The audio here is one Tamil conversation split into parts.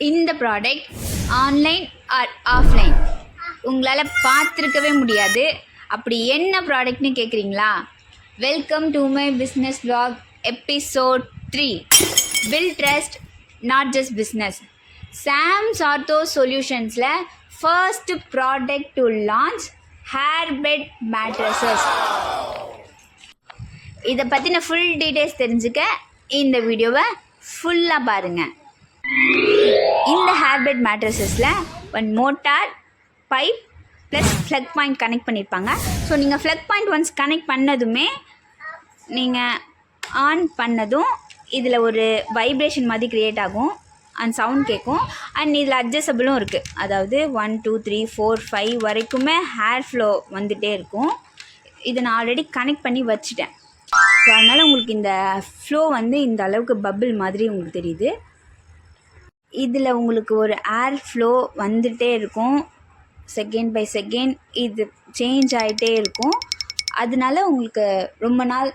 இந்த ப்ராடக்ட் ஆன்லைன் ஆர் ஆஃப்லைன் உங்களால் பார்த்துருக்கவே முடியாது. அப்படி என்ன ப்ராடக்ட்னு கேட்குறீங்களா welcome to my business blog episode three build trust not just business சாம் சார்த்தோ சொல்யூஷன்ஸில் first product to launch air bed mattresses இதை பற்றின ஃபுல் டீட்டெயில்ஸ் தெரிஞ்சுக்க இந்த வீடியோவை ஃபுல்லாக பாருங்கள் இந்த ஹேர்பெட் மேட்ரஸஸில் one motor pipe plus plug point connect பண்ணியிருப்பாங்க ஸோ நீங்கள் ஃப்ளக் பாயிண்ட் ஒன்ஸ் கனெக்ட் பண்ணதுமே நீங்கள் ஆன் பண்ணதும் இதில் ஒரு வைப்ரேஷன் மாதிரி க்ரியேட் ஆகும். அண்ட் சவுண்ட் கேட்கும் அண்ட் இதில் அட்ஜஸ்டபிளும் இருக்குது அதாவது one two three four five வரைக்குமே ஹேர் ஃப்ளோ வந்துகிட்டே இருக்கும். இதை நான் ஆல்ரெடி கனெக்ட் பண்ணி வச்சுட்டேன். ஸோ அதனால் உங்களுக்கு இந்த ஃப்ளோ வந்து இந்த அளவுக்கு பபிள் மாதிரி உங்களுக்கு தெரியுது. இதில் உங்களுக்கு ஒரு ஏர் ஃப்ளோ வந்துட்டே இருக்கும். செகண்ட் பை செகண்ட் இது சேஞ்ச் ஆகிட்டே இருக்கும். அதனால உங்களுக்கு ரொம்ப நாள்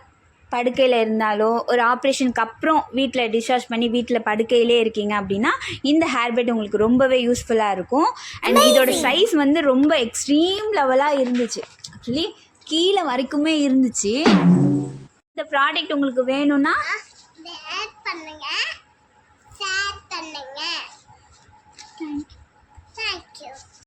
படுக்கையில் இருந்தாலோ ஒரு ஆப்ரேஷனுக்கு அப்புறம் வீட்டில் டிஸ்சார்ஜ் பண்ணி வீட்டில் படுக்கையிலே இருக்கீங்க அப்படின்னா இந்த ஹேர்பெட் உங்களுக்கு ரொம்பவே யூஸ்ஃபுல்லாக இருக்கும். அண்ட் இதோட சைஸ் வந்து ரொம்ப எக்ஸ்ட்ரீம் லெவலாக இருந்துச்சு. ஆக்சுவலி கீழே வரைக்குமே இருந்துச்சு. இந்த ப்ராடக்ட் உங்களுக்கு வேணும்னா